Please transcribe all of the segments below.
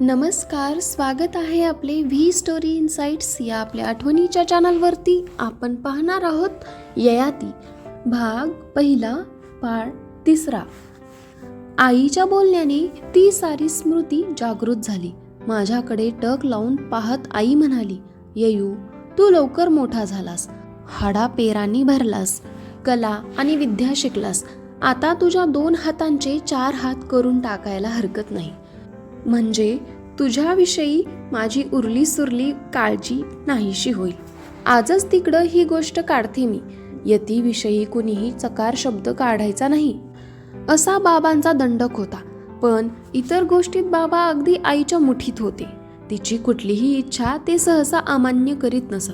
नमस्कार स्वागत आहे आपले व्ही स्टोरी इन्साइट्स या आपल्या आठवणीच्या चॅनलवरती. आपण पाहणार आहोत ययाती भाग पहिला पाळ तिसरा. आईच्या बोलण्याने ती सारी स्मृती जागृत झाली. माझ्याकडे टक लावून पाहत आई म्हणाली ययू तू लवकर मोठा झालास. हाडा पेरांनी भरलास. कला आणि विद्या शिकलास. आता तुझ्या दोन हातांचे चार हात करून टाकायला हरकत नाही. म्हणजे तुझ्याविषयी माझी उरली सुरली काळजी नाहीशी होईल. आजच तिकडं ही गोष्ट काढते मी. यतीविषयी कुणीही चकार शब्द काढायचा नाही. असा बाबांचा दंडक होता. पण इतर गोष्टीत बाबा अगदी आईच्या मुठीत होते. तिची कुठलीही इच्छा ते सहसा अमान्य करीत नसत.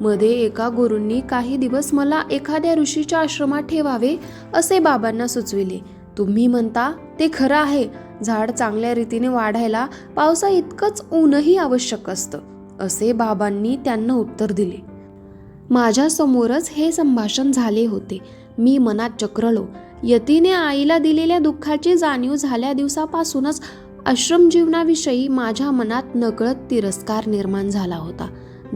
मध्ये एका गुरूंनी काही दिवस मला एखाद्या ऋषीच्या आश्रमात ठेवावे असे बाबांना सुचविले. तुम्ही म्हणता ते खरं आहे. झाड चांगल्या रीतीने वाढायला पावसा इतकंच ऊनही आवश्यक असतं असे बाबांनी त्यांना उत्तर दिले. माझ्यासमोरच हे संभाषण झाले होते. मी मनात चक्रलो. यतीने आईला दिलेल्या दुःखाची जाणीव झाल्या दिवसापासूनच आश्रम जीवनाविषयी माझ्या मनात नकळत तिरस्कार निर्माण झाला होता.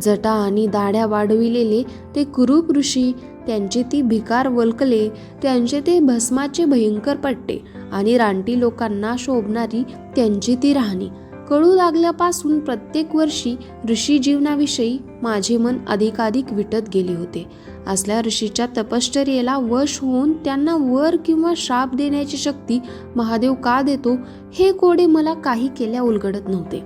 जटा आणि दाढ्या वाढविलेले ते कुरूप ऋषी त्यांची ती भिकार वलकले त्यांचे ते भस्माचे भयंकर पट्टे आणि रानटी लोकांना शोभणारी त्यांची ती राहणी. कळू लागल्यापासून प्रत्येक वर्षी ऋषी जीवनाविषयी माझे मन अधिकाधिक विटत गेले होते. असल्या ऋषीच्या तपश्चर्येला वश होऊन त्यांना वर किंवा श्राप देण्याची शक्ती महादेव का देतो हे कोडे मला काही केल्या उलगडत नव्हते.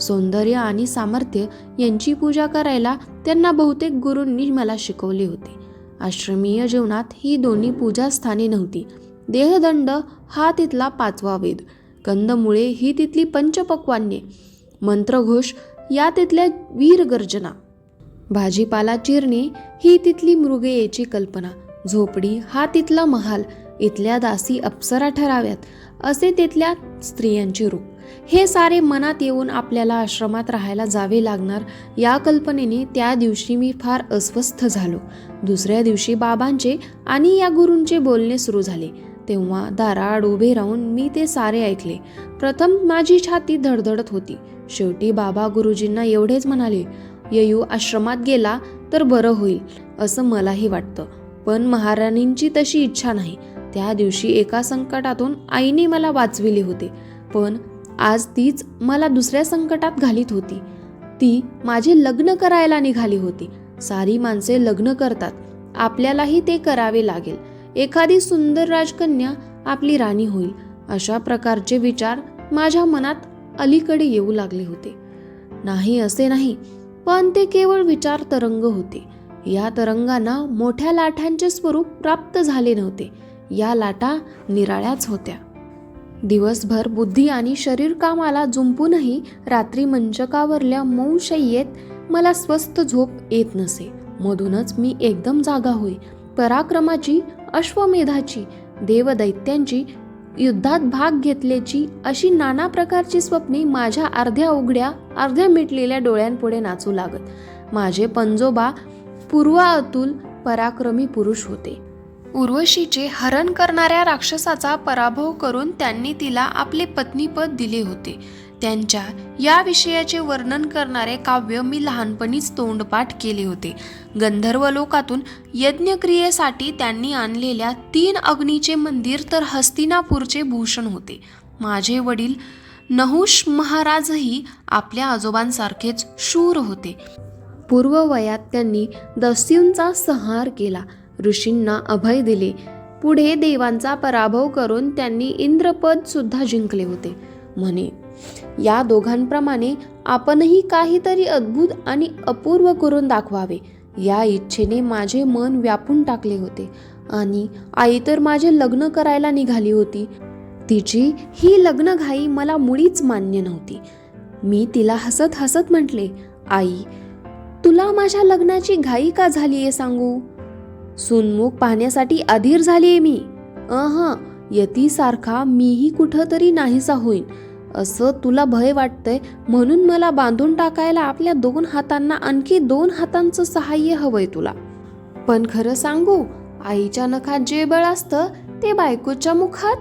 सौंदर्य आणि सामर्थ्य यांची पूजा करायला त्यांना बहुतेक गुरूंनी मला शिकवले होते. आश्रमीय जीवनात ही दोन्ही पूजास्थाने नव्हती. देहदंड हा तिथला पाचवा वेद. कंदमुळे ही तिथली पंचपक्वान्ये. मंत्रघोष या तिथल्या वीरगर्जना. भाजीपाला चिरणे ही तिथली मृगयेची कल्पना. झोपडी हा तिथला महाल. इथल्या दासी अप्सरा ठराव्यात. असे तिथल्या स्त्रियांचे रूप. हे सारे मनात येऊन आपल्याला आश्रमात राहायला जावे लागणार या कल्पनेने त्या दिवशी मी फार अस्वस्थ झालो. दुसऱ्या दिवशी बाबांचे आणि या गुरूंचे बोलणे सुरू झाले. तेव्हा दाराआड उभे राहून मी ते सारे ऐकले. प्रथम माझी छाती धडधडत होती. शेवटी बाबा गुरुजींना एवढेच म्हणाले ययू आश्रमात गेला तर बरं होईल असं मलाही वाटतं. पण महाराणींची तशी इच्छा नाही. त्या दिवशी एका संकटातून आईने मला वाचविले होते. पण आज तीच मला दुसऱ्या संकटात घालीत होती. ती माझे लग्न करायला निघाली होती. सारी माणसे लग्न करतात. आपल्यालाही ते करावे लागेल. एखादी सुंदर राजकन्या आपली राणी होईल. अशा प्रकारचे विचार माझ्या मनात अलीकडे येऊ लागले होते. नाही असे नाही पण ते केवळ विचार तरंग होते. या तरंगांना मोठ्या लाटांचे स्वरूप प्राप्त झाले नव्हते. या लाटा निराळ्याच होत्या. दिवसभर बुद्धी आणि शरीर कामाला जुंपूनही रात्री मंचकावरल्या मऊ शय्येत मला स्वस्त झोप येत नसे. मधूनच मी एकदम जागा होई. पराक्रमाची अश्वमेधाची देवदैत्यांची युद्धात भाग घेतल्याची अशी नाना प्रकारची स्वप्ने माझ्या अर्ध्या उघड्या अर्ध्या मिटलेल्या डोळ्यांपुढे नाचू लागत. माझे पंजोबा पूर्वा अतुल पराक्रमी पुरुष होते. उर्वशीचे हरण करणाऱ्या राक्षसाचा पराभव करून त्यांनी तिला आपले पत्नीपद दिले होते. त्यांच्या या विषयाचे वर्णन करणारे काव्य मी लहानपणीच तोंडपाठ केले होते. गंधर्व लोकातून यज्ञक्रियेसाठी त्यांनी आणलेल्या तीन अग्नीचे मंदिर तर हस्तिनापूरचे भूषण होते. माझे वडील नहुष महाराजही आपल्या आजोबांसारखेच शूर होते. पूर्व वयात त्यांनी दस्यूंचा संहार केला. ऋषींना अभय दिले. पुढे देवांचा पराभव करून त्यांनी इंद्रपद सुद्धा जिंकले होते. म्हणे या दोघांप्रमाणे आपणही काहीतरी अद्भुत आणि अपूर्व करून दाखवावे. या इच्छेने माझे मन व्यापून टाकले होते आणि आई तर माझे लग्न करायला निघाली होती. तिची ही लग्नघाई मला मुळीच मान्य नव्हती. मी तिला हसत हसत म्हटले आई तुला माझ्या लग्नाची घाई का झाली आहे सांगू? सुनमुख पाहण्यासाठी अधीर झालीये मी. अह यतीसारखा मीही कुठंतरी नाहीसा होईन. असं तुला भय वाटतंय? म्हणून मला बांधून टाकायला आपल्या दोन हातांना आणखी दोन हातांचं सहाय्य हवंय तुला. पण खरं सांगू आईच्या नखात जे बळ असतं ते बायकोच्या मुखात?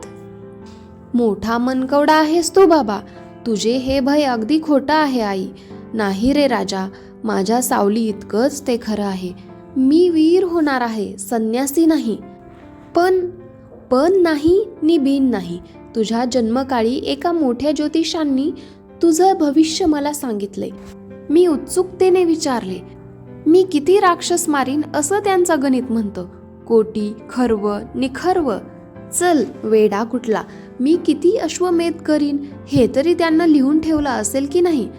मोठा मनकवडा आहेस तू बाबा. तुझे हे भय अगदी खोटं आहे आई. नाही रे राजा माझ्या सावली इतकंच ते खरं आहे. मी वीर होणार आहे संन्यासी नाही. पण पण नाही नि बिन नाही. तुझ्या जन्मकाळी एका मोठ्या ज्योतिषांनी तुझं भविष्य मला सांगितले. मी उत्सुकतेने विचारले मी किती राक्षस मारीन असं त्यांचं गणित म्हणतं. कोटी खर्व निखर्व. चल वेडा कुठला. मी किती अश्वमेध करीन हे तरी त्यांना लिहून ठेवलं असेल की नाही?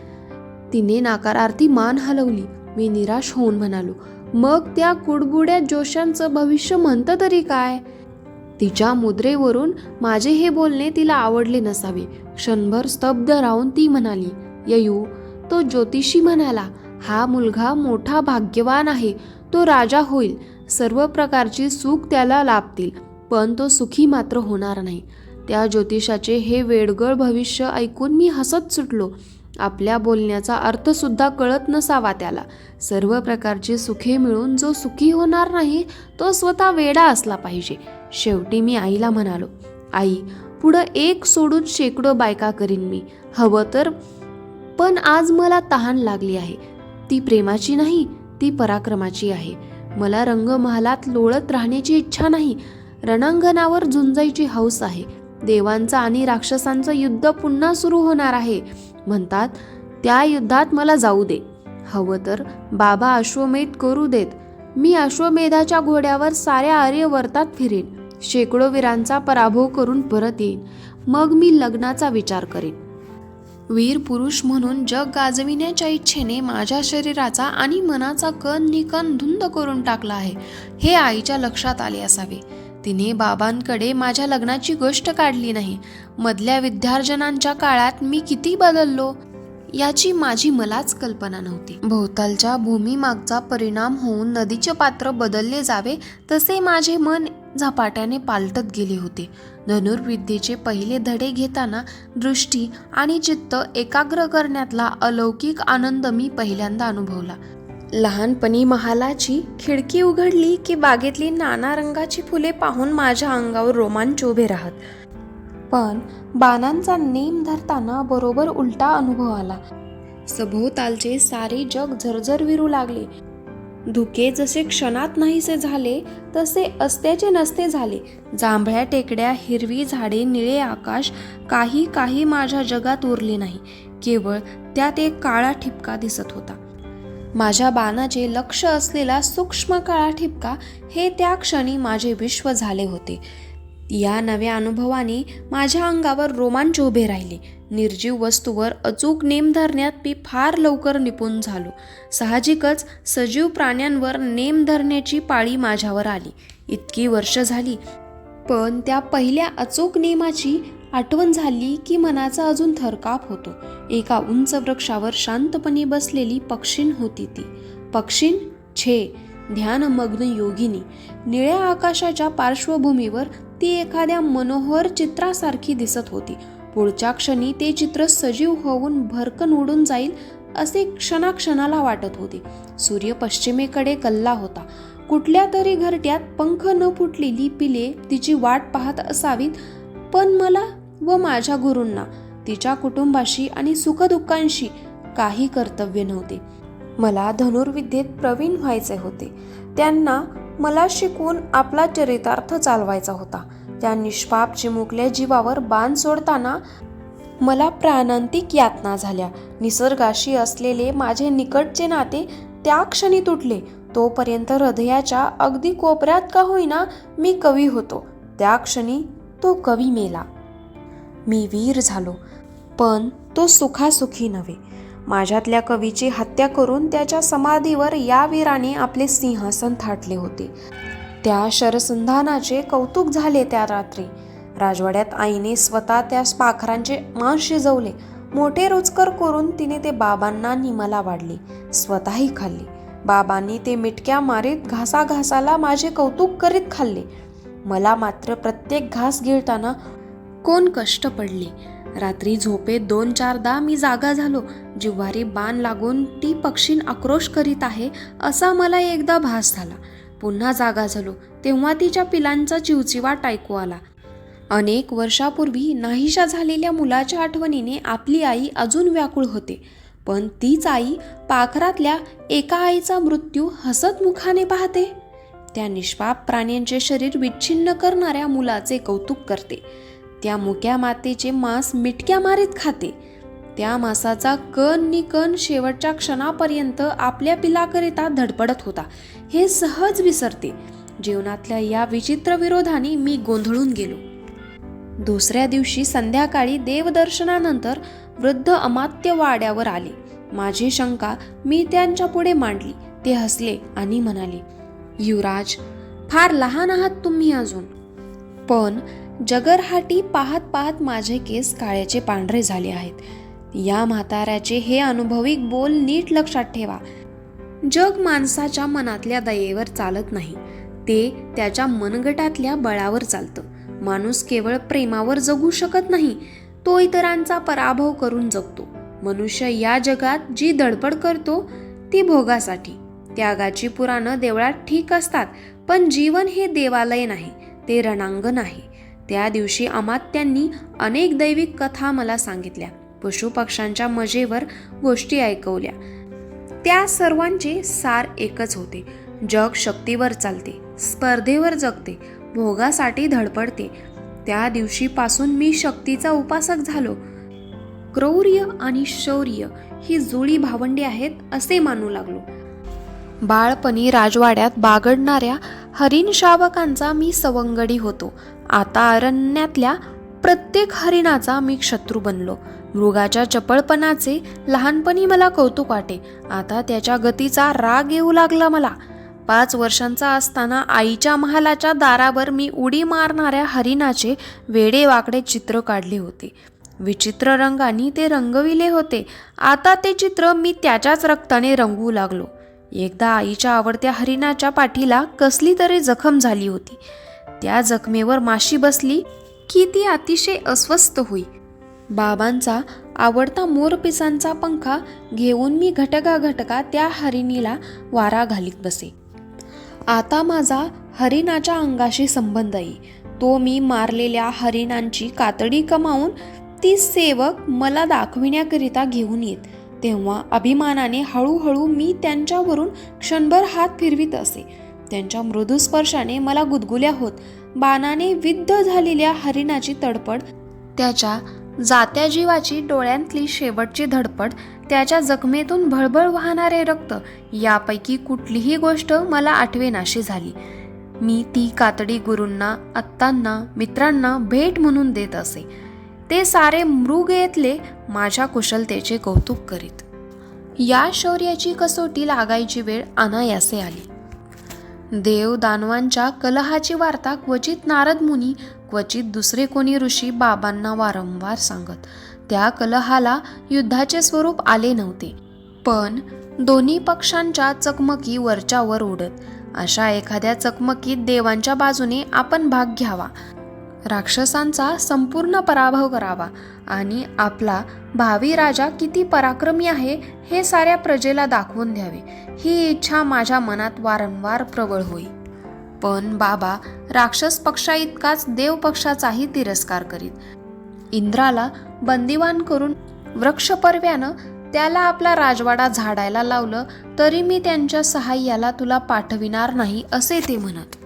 तिने नाकारार्थी मान हलवली. मी निराश होऊन म्हणालो मग त्या कुडबुड्या जोशांचं भविष्य म्हणतं तरी काय? तिच्या मुद्रेवरून माझे हे बोलणे तिला आवडले नसावे. क्षणभर स्तब्ध राहून ती म्हणाली ययू तो ज्योतिषी म्हणाला हा मुलगा मोठा भाग्यवान आहे तो राजा होईल सर्व प्रकारची सुख त्याला लाभतील पण तो सुखी मात्र होणार नाही. त्या ज्योतिषाचे हे वेडगळ भविष्य ऐकून मी हसत सुटलो. आपल्या बोलण्याचा अर्थसुद्धा कळत नसावा त्याला. सर्व प्रकारची सुखे मिळून जो सुखी होणार नाही तो स्वतः वेडा असला पाहिजे. शेवटी मी आईला म्हणालो आई पुढं एक सोडून शेकडो बायका करीन मी. हवं तर पण आज मला तहान लागली आहे. ती प्रेमाची नाही ती पराक्रमाची आहे. मला रंगमहालात लोळत राहण्याची इच्छा नाही. रणांगणावर झुंजायची हौस आहे. देवांचं आणि राक्षसांचं युद्ध पुन्हा सुरू होणार आहे. म्हणतात त्या युद्धात मला जाऊ दे. हवं तर बाबा अश्वमेध करू देत. मी अश्वमेधाच्या घोड्यावर साऱ्या आर्यवर्तात फिरेन. शेकडो वीरांचा पराभव करून परत येईन. मग मी लग्नाचा विचार करेन. वीर पुरुष म्हणून जग गाजविण्याच्या इच्छेने माझ्या शरीराचा आणि मनाचा कण निकण धुंद करून टाकला आहे. हे आईच्या लक्षात आले असावे. तिने बाबांकडे माझ्या लग्नाची गोष्ट काढली नाही. मधल्या विद्यार्जनांच्या काळात मी किती बदललो? याची माझी मलाच कल्पना नव्हती. भोवतालच्या भूमीमागचा परिणाम होऊन नदीचे पात्र बदलले जावे तसे माझे मन झपाट्याने पालटत गेले होते. धनुर्विद्येचे पहिले धडे घेताना दृष्टी आणि चित्त एकाग्र करण्यातला अलौकिक आनंद मी पहिल्यांदा अनुभवला. लहानपणी महालाची खिडकी उघडली की बागेतली नाना रंगाची फुले पाहून माझ्या अंगावर रोमांच उभे राहत. पण बाणांचा नेम धरताना बरोबर उलटा अनुभव आला. सभोवतालचे सारे जग झरझर विरू लागले. धुके जसे क्षणात नाहीसे झाले तसे असत्याचे नसते झाले. जांभळ्या टेकड्या हिरवी झाडे निळे आकाश काही काही माझ्या जगात उरले नाही. केवळ त्यात एक काळा ठिपका दिसत होता. माझ्या बाणाचे लक्ष असलेला सूक्ष्म काळा ठिपका हे त्या क्षणी माझे विश्व झाले होते. या नव्या अनुभवाने माझ्या अंगावर रोमांच उभे राहिले. निर्जीव वस्तूवर अचूक नेम धरण्यात मी फार लवकर निपुण झालो. साहजिकच सजीव प्राण्यांवर नेम धरण्याची पाळी माझ्यावर आली. इतकी वर्ष झाली पण त्या पहिल्या अचूक नेमाची आठवण झाली की मनाचा अजून थरकाप होतो. एका उंच वृक्षावर शांतपणे बसलेली पक्षीण होती ती. पक्षीण? छे. ध्यानमग्न योगिनी. निळ्या आकाशाच्या पार्श्वभूमीवर ती एखाद्या मनोहर चित्रासारखी दिसत होती. पुढच्या क्षणी ते चित्र सजीव होऊन भरकन उडून जाईल असे क्षणाक्षणाला वाटत होते. सूर्य पश्चिमेकडे कल्ला होता. कुठल्या तरी घरट्यात पंख न फुटलेली पिले तिची वाट पाहत असावीत पण मला व माझ्या गुरूंना तिच्या कुटुंबाशी आणि सुखदुःखांशी काही कर्तव्य नव्हते. मला धनुर्विद्येत प्रवीण व्हायचे होते. त्यांना मला शिकवून आपला चरितार्थ चालवायचा होता. त्या निष्पाप चिमुकल्या जीवावर बाण सोडताना मला प्राणांतिक यातना झाल्या. निसर्गाशी असलेले माझे निकटचे नाते त्या क्षणी तुटले. तोपर्यंत हृदयाच्या अगदी कोपऱ्यात का होईना मी कवी होतो. त्या क्षणी तो कवी मेला. मी वीर झालो. पण तो सुखासुखी नव्हे. माझ्यातल्या कवीची हत्या करून त्याच्या समाधीवर या वीराने आपले सिंहासन थाटले होते. त्या शरसंधानाचे कौतुक झाले त्या रात्री. राजवाड्यात आईने स्वतः त्या पाखरांचे मांस शिजवले. मोठे रोचकर करून तिने ते बाबांना निमाला वाढले. स्वतःही खाल्ले. बाबांनी ते मिटक्या मारीत घासाघासाला माझे कौतुक करीत खाल्ले. मला मात्र प्रत्येक घास गिळताना कोण कष्ट पडले? रात्री झोपेत दोन चारदा मी जागा झालो. जिव्हारी बाण लागून ती पक्षीन आक्रोश करीत आहे असा मला एकदा भास झाला. पुन्हा जागा झालो तेव्हा तिच्या पिलांचा चिवचिवाट ऐकू आला. अनेक वर्षापूर्वी नाहीशा झालेल्या मुलाच्या आठवणीने आपली आई अजून व्याकुळ होते. पण तीच आई पाखरातल्या एका आईचा मृत्यू हसत मुखाने पाहते. त्या निष्पाप प्राण्यांचे शरीर विच्छिन्न करणाऱ्या मुलाचे कौतुक करते. त्या मुक्या मातेचे मांस मिटक्या मारीत खाते. त्या मासाचा कण नि कण शेवटच्या क्षणापर्यंत आपल्या पिलाकरिता धडपडत होता. हे सहज विसरते. जीवनातल्या या विचित्र विरोधाने मी गोंधळून गेलो. दुसऱ्या दिवशी संध्याकाळी देवदर्शनानंतर वृद्ध अमात्य वाड्यावर आले. माझी शंका मी त्यांच्या पुढे मांडली. ते हसले आणि म्हणाले युवराज फार लहान आहात तुम्ही अजून. पण जगरहाटी पाहत पाहत माझे केस काळ्याचे पांढरे झाले आहेत. या म्हाताऱ्याचे हे अनुभविक बोल नीट लक्षात ठेवा. जग माणसाच्या मनातल्या दयेवर चालत नाही. ते त्याच्या मनगटातल्या बळावर चालतं. माणूस केवळ प्रेमावर जगू शकत नाही तो इतरांचा पराभव करून जगतो. मनुष्य या जगात जी धडपड करतो ती भोगासाठी. त्यागाची पुराणं देवळात ठीक असतात पण जीवन हे देवालय नाही ते रणांगण आहे. त्या दिवशी अमात्यांनी अनेक दैविक कथा मला सांगितल्या. पशुपक्ष्यांच्या मजेवर गोष्टी ऐकवल्या. त्या सर्वांचे सार एकच होते. जग शक्तीवर चालते स्पर्धेवर जगते भोगासाठी धडपडते. त्या दिवशीपासून मी शक्तीचा उपासक झालो. क्रौर्य आणि शौर्य ही जुळी भावंडी आहेत असे मानू लागलो. बाळपणी राजवाड्यात बागडणाऱ्या हरिण शावकांचा मी सवंगडी होतो. आता अरण्यातल्या प्रत्येक हरिणाचा मी शत्रू बनलो. मृगाच्या चपळपणाचे लहानपणी मला कौतुक वाटे. आता त्याच्या गतीचा राग येऊ लागला मला. पाच वर्षांचा असताना आईच्या महालाच्या दारावर मी उडी मारणाऱ्या हरिणाचे वेडे वाकडे चित्र काढले होते. विचित्र रंगाने ते रंगविले होते. आता ते चित्र मी त्याच्याच रक्ताने रंगवू लागलो. एकदा आईच्या आवडत्या हरिणाच्या पाठीला कसली तरी जखम झाली होती. त्या जखमेवर माशी बसली की ती अतिशय अस्वस्थ होई. बाबांचा आवडता मोरपिसांचा पंखा घेऊन मी घटका घटका त्या हरिणीला वारा घालीत बसे. आता माझा हरिणाच्या अंगाशी संबंध आहे. तो मी मारलेल्या हरिणांची कातडी कमावून ती सेवक मला दाखविण्याकरिता घेऊन येत. तेव्हा अभिमानाने हळूहळू मी त्यांच्यावरून क्षणभर हात फिरवीत असे. त्यांच्या मृदू स्पर्शाने मला गुदगुल्या होत. बाणाने विद्ध झालेल्या हरिणाची तडपड त्याच्या जात्या जीवाची डोळ्यांतली शेवटची धडपड त्याच्या जखमेतून भळभळ वाहणारे रक्त यापैकी कुठलीही गोष्ट मला आठवेनाशी झाली. मी ती कातडी गुरूंना आत्तांना मित्रांना भेट म्हणून देत असे. ते सारे मृग येतले माझ्या कुशलतेचे कौतुक करीत. या शौर्याची कसोटी लागायची वेळ अनायासे आली. देव दानवांच्या कलहाची वार्ता क्वचित नारद मुनी क्वचित दुसरे कोणी ऋषी बाबांना वारंवार सांगत. त्या कलहाला युद्धाचे स्वरूप आले नव्हते. पण दोन्ही पक्षांच्या चकमकी वरच्यावर उडत अशा एखाद्या चकमकीत देवांच्या बाजूने आपण भाग घ्यावा. राक्षसांचा संपूर्ण पराभव करावा आणि आपला भावी राजा किती पराक्रमी आहे हे साऱ्या प्रजेला दाखवून द्यावे. ही इच्छा माझ्या मनात वारंवार प्रबळ होई. पण बाबा राक्षस पक्षाइतकाच देव पक्षाचाही तिरस्कार करीत. इंद्राला बंदिवान करून वृक्षपर्व्यानं त्याला आपला राजवाडा झाडायला लावलं तरी मी त्यांच्या सहाय्याला तुला पाठविणार नाही असे ते म्हणत.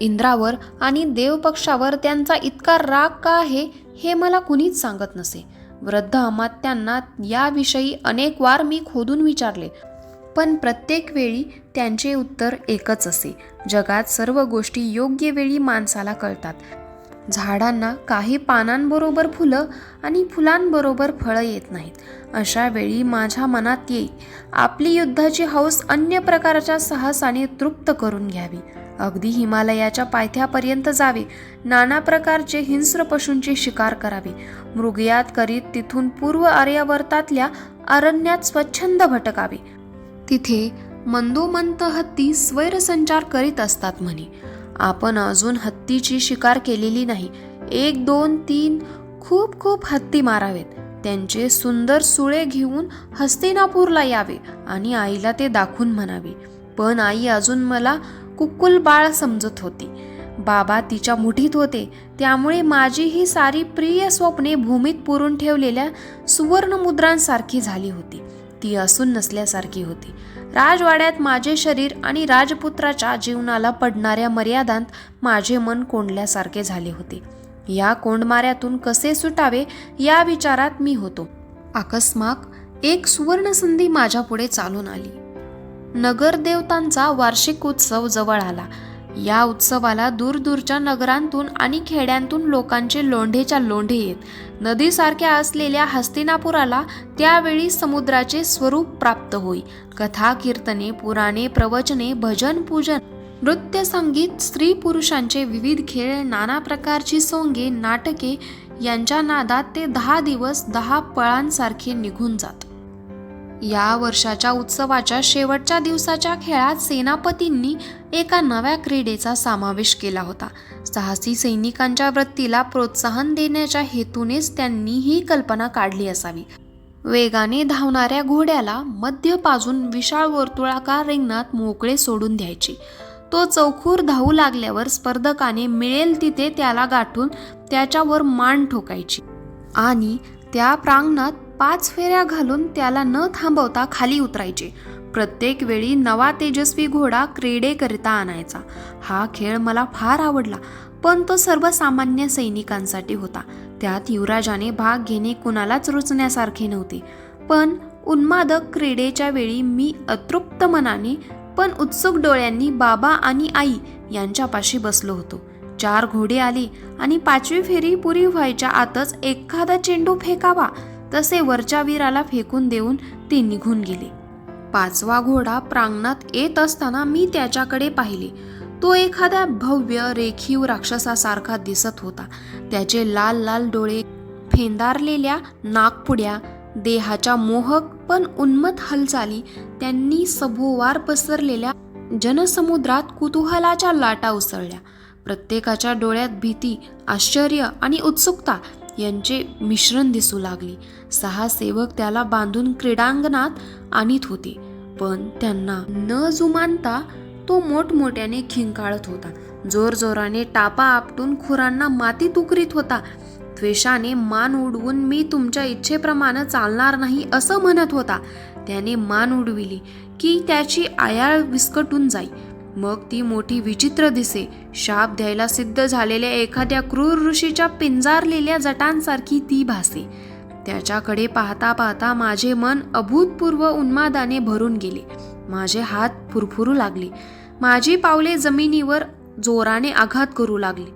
इंद्रावर आणि देवपक्षावर त्यांचा इतका राग का आहे हे मला कुणीच सांगत नसे. वृद्ध अमात्यांना याविषयी अनेक वार मी खोदून विचारले पण प्रत्येक वेळी त्यांचे उत्तर एकच असे. जगात सर्व गोष्टी योग्य वेळी माणसाला कळतात. झाडांना काही पानांबरोबर फुलं आणि फुलांबरोबर फळं येत नाहीत. अशा वेळी माझ्या मनात येई आपली युद्धाची हौस अन्य प्रकारच्या साहसाने तृप्त करून घ्यावी. अगदी हिमालयाच्या पायथ्यापर्यंत जावे. नाना प्रकारचे हिंस्र पशूंची शिकार करावी. मृगयात करीत तिथून पूर्व आर्यावर्तातल्या अरण्यात स्वच्छंद भटकावे. तिथे मंदोमंत हत्ती स्वैरसंचार करीत असतात म्हणे. आपण अजून हत्तीची शिकार केलेली नाही. एक दोन तीन खूप खूप हत्ती मारावेत. त्यांचे सुंदर सुळे घेऊन हस्तिनापूरला यावे आणि आईला ते दाखवून म्हणावे. पण आई अजून मला कुकुल बाळ समजत होती. बाबा तिच्या मुठीत होते. त्यामुळे माझी ही सारी प्रिय स्वप्ने भूमीत पुरून ठेवलेल्या सुवर्णमुद्रांसारखी झाली होती. ती असून नसल्यासारखी होती. राजवाड्यात माझे शरीर आणि राजपुत्राच्या जीवनाला पडणाऱ्या मर्यादांत माझे मन कोंडल्यासारखे झाले होते. या कोंडमाऱ्यातून कसे सुटावे या विचारात मी होतो. अकस्मात एक सुवर्णसंधी माझ्यापुढे चालून आली. नगरदेवतांचा वार्षिक उत्सव जवळ आला. या उत्सवाला दूरदूरच्या नगरांतून आणि खेड्यांतून लोकांचे लोंढेच्या लोंढे येत. नदीसारख्या असलेल्या हस्तिनापुराला त्यावेळी समुद्राचे स्वरूप प्राप्त होई. कथा कीर्तने पुराणे प्रवचने भजन पूजन नृत्य संगीत स्त्री पुरुषांचे विविध खेळ नाना प्रकारची सोंगे नाटके यांच्या नादात ते दहा दिवस दहा पळांसारखे निघून जात. या वर्षाच्या उत्सवाच्या शेवटच्या दिवसाच्या खेळात सेनापतींनी एका नव्या क्रीडेचा समावेश केला होता. साहसी सैनिकांच्या वृत्तीला प्रोत्साहन देण्याच्या हेतूनेच त्यांनी ही कल्पना काढली असावी. वेगाने धावणाऱ्या घोड्याला मध्य पाजून विशाळ वर्तुळाकार रिंगणात मोकळे सोडून द्यायचे. तो चौखूर धावू लागल्यावर स्पर्धकाने मिळेल तिथे त्याला गाठून त्याच्यावर मान ठोकायची. आणि त्या प्रांगणात पाच फेऱ्या घालून त्याला न थांबवता खाली उतरायचे. प्रत्येक वेळी नवा तेजस्वी घोडा क्रीडेकरिता आणायचा. हा खेळ मला फार आवडला पण तो सर्वसामान्य सैनिकांसाठी होता. त्यात युवराजाने भाग घेणे कुणालाच रुचण्यासारखे नव्हते. पण उन्मादक क्रीडेच्या वेळी मी अतृप्त मनाने पण उत्सुक डोळ्यांनी बाबा आणि आई यांच्यापाशी बसलो होतो. चार घोडे आले आणि पाचवी फेरी पुरी व्हायच्या आतच एखादा चेंडू फेकावा. तसे वरच्या वीराला फेकून देऊन ते निघून गेले. पाचवा घोडा प्रांगणात येत असताना मी त्याच्याकडे पाहिले. तो एखाद्या भव्य रेखीव राक्षसासारखा दिसत होता. त्याचे लाल लाल डोळे फेंदारलेल्या नागपुड्या देहाच्या मोहक पण उन्मत हालचाली त्यांनी सभोवार पसरलेल्या जनसमुद्रात कुतूहलाच्या लाटा उसळल्या. प्रत्येकाच्या डोळ्यात भीती आश्चर्य आणि उत्सुकता यांचे मिश्रण दिसू लागले. सहा सेवक त्याला बांधून क्रीडांगणात आणीत होते. पण त्यांना न जुमानता तो मोठमोठ्याने खिंकाळत होता. जोरजोराने टापा आपटून खुरांना मातीत उकरीत होता. त्वेषाने मान उडवून मी तुमच्या इच्छेप्रमाणे चालणार नाही असं म्हणत होता. त्याने मान उडविली की त्याची आयाळ विस्कटून जाई. मग ती मोठी विचित्र दिसे शाप द्यायला सिद्ध झालेल्या एखाद्या क्रूर ऋषीच्या पिंजारलेल्या जटांसारखी ती भासे. त्याच्याकडे पाहता पाहता माझे मन अभूतपूर्व उन्मादाने भरून गेले. माझे हात फुरफुरू लागले. माझी पावले जमिनीवर जोराने आघात करू लागले.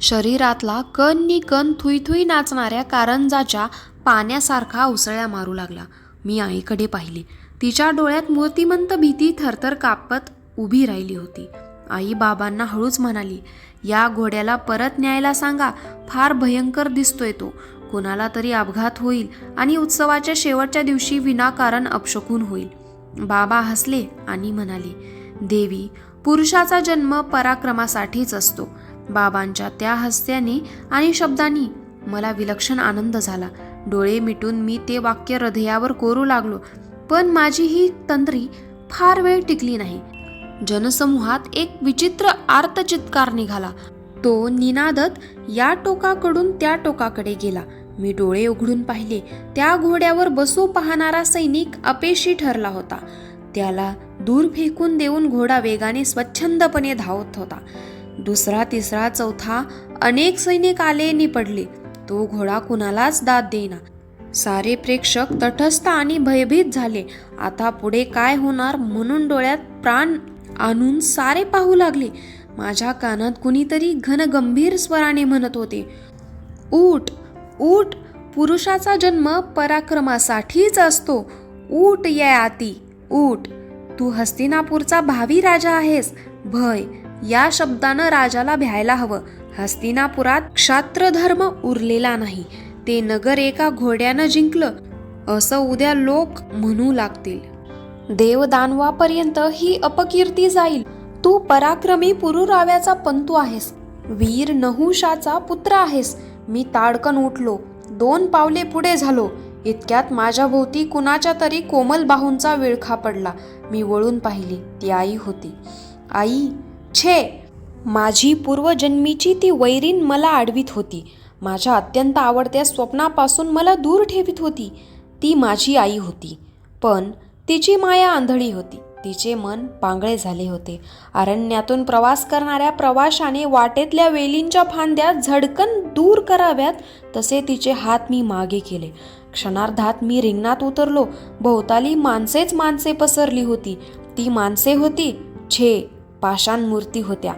शरीरातला कण नि कण थुईथुई नाचणाऱ्या कारंजाच्या पाण्यासारखा उसळ्या मारू लागला. मी आईकडे पाहिले. तिच्या डोळ्यात मूर्तिमंत भीती थरथर कापत उभी राहिली होती. आई बाबांना हळूच म्हणाली या घोड्याला परत न्यायला सांगा. फार भयंकर दिसतोय तो. कोणाला तरी अपघात होईल आणि उत्सवाच्या शेवटच्या दिवशी विनाकारण अपशकून होईल. बाबा हसले आणि म्हणाले देवी पुरुषाचा जन्म पराक्रमासाठीच असतो. बाबांच्या त्या हस्त्याने आणि शब्दांनी मला विलक्षण आनंद झाला. डोळे मिटून मी ते वाक्य हृदयावर कोरू लागलो पण माझी ही तंत्री फार वेळ टिकली नाही. जनसमूहात एक विचित्र आर्तचित्कार निघाला. तो निनादत या टोकाकडून त्या टोकाकडे गेला. मी डोळे उघडून पाहिले. त्या घोड्यावर बसू पाहणारा सैनिक अपेशी ठरला होता. त्याला दूर फेकून देऊन घोडा वेगाने स्वच्छंदपणे धावत होता. दुसरा तिसरा चौथा अनेक सैनिक आले नि पडले तो घोडा कुणालाच दाद देईना. सारे प्रेक्षक तटस्थ आणि भयभीत झाले. आता पुढे काय होणार म्हणून डोळ्यात प्राण आणून सारे पाहू लागले. माझ्या कानात कुणीतरी घनगंभीर स्वराने म्हणत होते ऊट ऊट पुरुषाचा जन्म पराक्रमासाठीच असतो. ऊट आती ऊट. तू हस्तिनापूरचा भावी राजा आहेस. भय या शब्दानं राजाला भ्यायला हवं. हस्तिनापुरात क्षात्रधर्म उरलेला नाही. ते नगर एका घोड्यानं जिंकलं. असं उद्या लोक म्हणू लागतील. देवदानवापर्यंत ही अपकीर्ती जाईल. तू पराक्रमी पुरुराव्याचा पंतू आहेस. वीर नहुषाचा पुत्र आहेस. मी ताडकन उठलो. दोन पावले पुढे झालो. इतक्यात माझ्या भोवती कुणाच्या तरी कोमल बाहूंचा विळखा पडला. मी वळून पाहिली. ती आई होती. आई छे! माझी पूर्वजन्मीची ती वैरीण मला आडवीत होती. माझ्या अत्यंत आवडत्या स्वप्नापासून मला दूर ठेवीत होती. ती माझी आई होती. पण तिची माया आंधळी होती. तिचे मन पांगळे झाले होते. अरण्यातून प्रवास करणाऱ्या प्रवाशाने वाटेतल्या वेलींच्या फांद्या झडकन दूर कराव्यात तसे तिचे हात मी मागे केले. क्षणार्धात मी रिंगणात उतरलो. भोवताली माणसेच माणसे पसरली होती. ती माणसे होती छे पाषाण मूर्ती होत्या.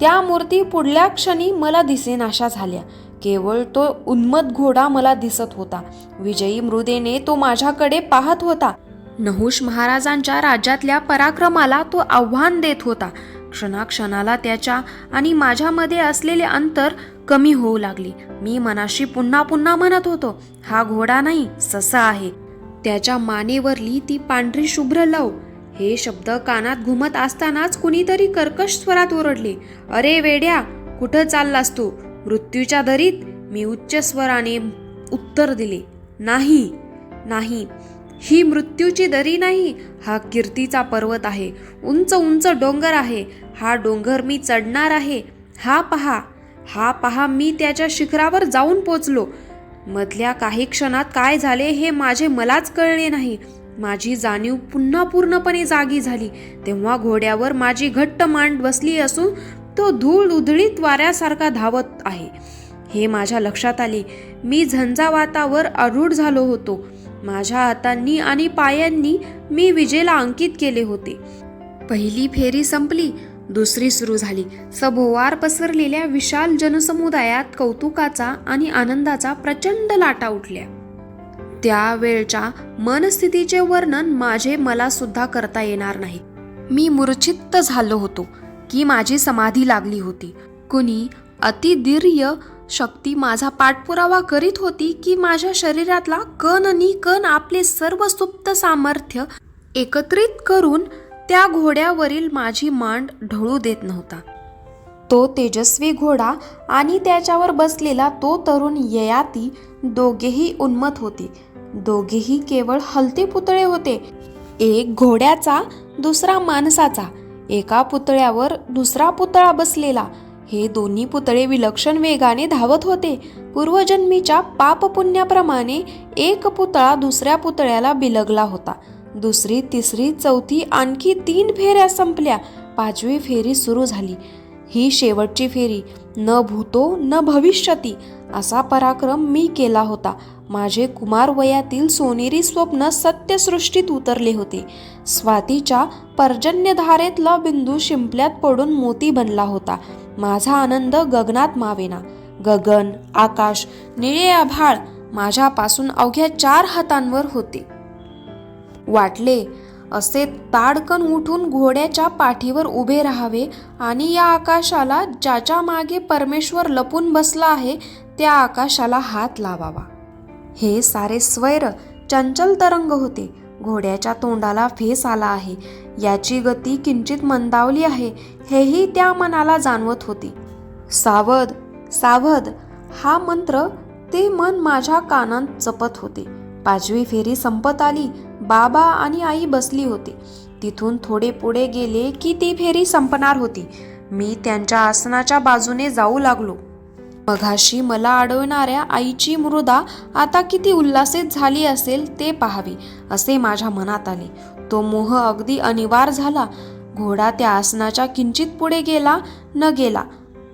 त्या मूर्ती पुढल्या क्षणी मला दिसेनाशा झाल्या. केवळ तो उन्मत घोडा मला दिसत होता. विजयी मृदेने तो माझ्याकडे पाहत होता. नहुष महाराजांच्या राज्यातल्या पराक्रमाला तो आव्हान देत होता. क्षणाक्षणाला त्याच्या आणि माझ्यामध्ये असलेले अंतर कमी होऊ लागले. मी मनाशी पुन्हा पुन्हा म्हणत होतो हा घोडा नाही ससा आहे. त्याच्या मानेवरली ती पांढरी शुभ्र लव. हे शब्द कानात घुमत असतानाच कुणीतरी कर्कश स्वरात ओरडले अरे वेड्या कुठं चाललास तू? मृत्यूच्या दरीत? मी उच्च स्वराने उत्तर दिले नाही नाही. ही मृत्यूची दरी नाही हा कीर्तीचा पर्वत आहे उंच उंच डोंगर आहे हा डोंगर मी चढणार आहे हा पहा हा पहा मी त्याच्या शिखरावर जाऊन पोचलो. मधल्या काही क्षणात काय झाले हे माझे मलाच कळले नाही. माझी जाणीव पुन्हा पूर्णपणे जागी झाली. तेव्हा घोड्यावर माझी घट्ट मांड बसली असून तो धूळ उधळीत वाऱ्यासारखा धावत आहे. हे माझ्या लक्षात आले. मी झंझावातावर आरूढ झालो होतो. माझ्या हातांनी आणि पायांनी मी विजेला अंकित केले होते. पहिली फेरी संपली दुसरी सुरू झाली. सभोवार पसरलेल्या विशाल जनसमुदायात कौतुकाचा आणि आनंदाचा प्रचंड लाटा उठल्या. त्या वेळच्या मनस्थितीचे वर्णन माझे मला सुद्धा करता येणार नाही. मी मूर्छित झालो होतो की माझी समाधी लागली होती. कुणी अतिदीर्य शक्ती माझा पाठपुरावा करीत होती की माझ्या शरीरातला कण आणि कण आपले सर्व सुप्त सामर्थ्य एकत्रित करून त्या घोड्यावरील माझी मांड ढळू देत नव्हता. तो तेजस्वी घोडा आणि त्याच्यावर बसलेला तो तरुण ययाती दोघेही उन्मत होते. दोघेही केवळ हलते पुतळे होते. एक घोड्याचा दुसरा माणसाचा. एका पुतळ्यावर दुसरा पुतळा बसलेला. हे दोन्ही पुतळे विलक्षण वेगाने धावत होते. पूर्वजन्मीच्या पापपुण्याप्रमाणे एक पुतळा दुसऱ्या पुतळ्याला बिलगला होता. दुसरी तिसरी चौथी आणखी तीन फेऱ्या संपल्या. पाचवी फेरी सुरू झाली. ही शेवटची फेरी न भूतो न भविष्यती असा पराक्रम मी केला होता. माझे कुमार वयातील सोनेरी स्वप्न सत्यसृष्टीत उतरले होते. स्वातीच्या पर्जन्यधारेतला बिंदू शिंपल्यात पडून मोती बनला होता. माझा आनंद गगनात मावेना. गगन आकाश निळे आभाळ माझ्यापासून अवघ्या चार हातांवर होते. वाटले असे ताडकन उठून घोड्याच्या पाठीवर उभे राहावे आणि या आकाशाला ज्याच्या मागे परमेश्वर लपून बसला आहे त्या आकाशाला हात लावावा. हे सारे स्वैर चंचल तरंग होते. घोड्याच्या तोंडाला फेस आला आहे. याची गती किंचित मंदावली आहे हेही त्या मनाला जाणवत होते. सावध सावध हा मंत्र ते मन माझ्या कानात जपत होते. पाचवी फेरी संपत आली बाबा आणि आई बसली होती. तिथून थोडे पुढे गेले की ती फेरी संपणार होती. मी त्यांच्या आसनाच्या बाजूने जाऊ लागलो. मघाशी मला अडवणाऱ्या आईची मृदा आता किती उल्हासित झाली असेल ते पाहावी असे माझ्या मनात आले. तो मोह अगदी अनिवार्य झाला. घोडा त्या आसनाच्या किंचित पुढे गेला न गेला.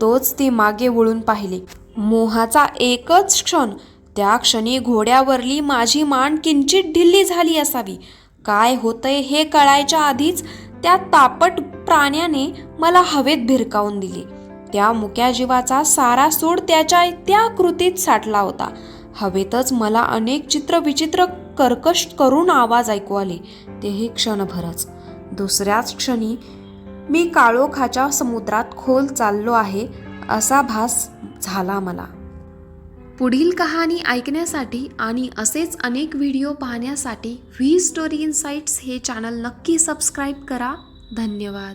तोच ती मागे वळून पाहिले. मोहाचा एकच क्षण. त्या क्षणी घोड्यावरली माझी मान किंचित ढिल्ली झाली असावी. काय होतंय हे कळायच्या आधीच त्या तापट प्राण्याने मला हवेत भिरकावून दिले. त्या मुक्या जीवाचा सारा सूड त्याच्या त्या कृतीत साठला होता. हवेतच मला अनेक चित्र विचित्र कर्कश करून आवाज ऐकू आले. तेही क्षणभरच. दुसऱ्याच क्षणी मी काळोखाच्या समुद्रात खोल चाललो आहे असा भास झाला मला. पुढील कहाणी ऐकण्यासाठी आणि असेच अनेक व्हिडिओ पाहण्यासाठी व्ही स्टोरी इन्साइट्स हे चॅनल नक्की सबस्क्राईब करा. धन्यवाद.